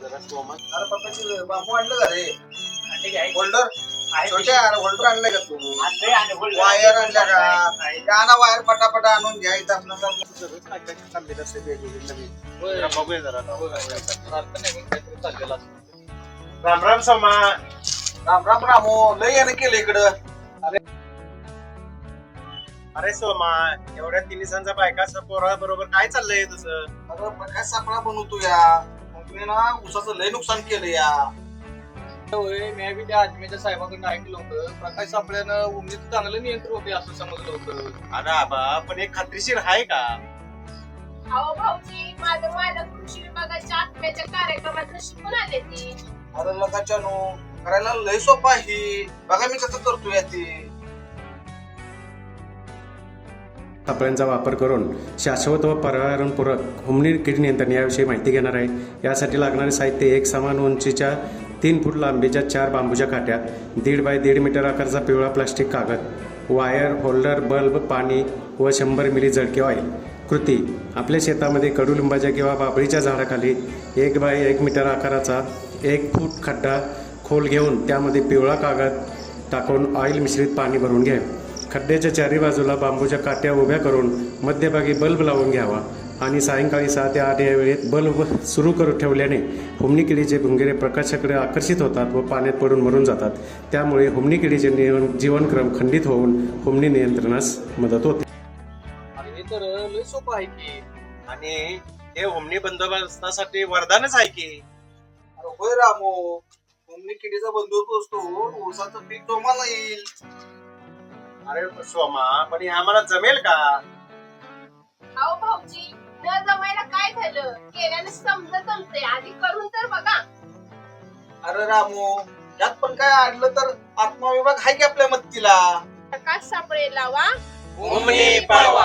जरा अरे पप्पाची बांबू आणलं का रे? होल्डर छोट्या यार होल्डर आणलं का तू? वायर आणल्या. का? ना वायर पटापटा आणून घ्या इथं आपलं काम. सगळंच काय काय चाललेलं असते वेगवेगळे नवीन जरा बघूया. जरा राम राम सोमा. राम राम रामो लय यानं केलं इकडं. अरे. सोमा एवढ्या तिन्ही संचा बायका पोरा बरोबर काय चाललंय तुझं? अरे प्रकाश सापळा बनवतो या? तुम्ही ना उसाचं लय नुकसान केलं या. होय मी बी त्या आत्म्याच्या साहेबाकडनं ऐकलं होतं. प्रकाश सापड्यानं उमनीचं चांगलं नियंत्रण होते असं समजलं होतं. अरे आबा पण एक खात्रीशीर आहे का? अहो भाऊजी माझं मालक कृषी विभागाच्या आत्म्याच्या कार्यक्रमात शिकून आले ती. अरे लगाच्यानो करायला लय सोपं आहे. बघा मी कसं करतोय ते. सापळ्यांचा वापर करून शाश्वत व पर्यावरणपूरक हुमणी कीड नियंत्रण याविषयी माहिती घेणार आहे. यासाठी लागणारे साहित्य एक समान उंचीच्या तीन फूट लांबीच्या चार बांबूच्या काट्या दीड बाय दीड मीटर आकारचा पिवळा प्लास्टिक कागद वायर होल्डर बल्ब पाणी व शंभर मिली जडके ऑइल. कृती आपल्या शेतामध्ये कडुलिंबाच्या किंवा बाबळीच्या झाडाखाली एक बाय एक मीटर आकाराचा एक फूट खड्डा खोल घेऊन त्यामध्ये पिवळा कागद टाकून ऑइल मिश्रित पाणी भरून घ्या. खड्ड्याच्या चारी बाजूला बांबूच्या काट्या उभ्या करून मध्यभागी बल्ब लावून घ्यावा आणि सायंकाळी सहा ते आठ या वेळेत बल्ब सुरू करून ठेवल्याने हुमणी किडीचे भुंगेरे प्रकाशाकडे आकर्षित होतात व पाण्यात पडून मरून जातात. त्यामुळे हुमणी किडीचे नियम जीवनक्रम खंडित होऊन हुमणी नियंत्रणास मदत होते. आणि हे तर लय सोपं आहे की. आणि हे हुमणी बंदोबस्तासाठी वरदानच आहे की. होय रामो हुमणी किडीचा बंदोबस्त असतो ऊसाचं पीक जोमाला येईल. अरे सोमा पण हे आम्हाला जमेल का अहो भाऊजी न जमायला काय झालं केल्याने समजत जमते आधी करून तर बघा अरे रामो यात पण काय आणलं तर आत्मविभाग आहे की आपल्या मदतीला प्रकाश सापळे लावा हुमणी पळवा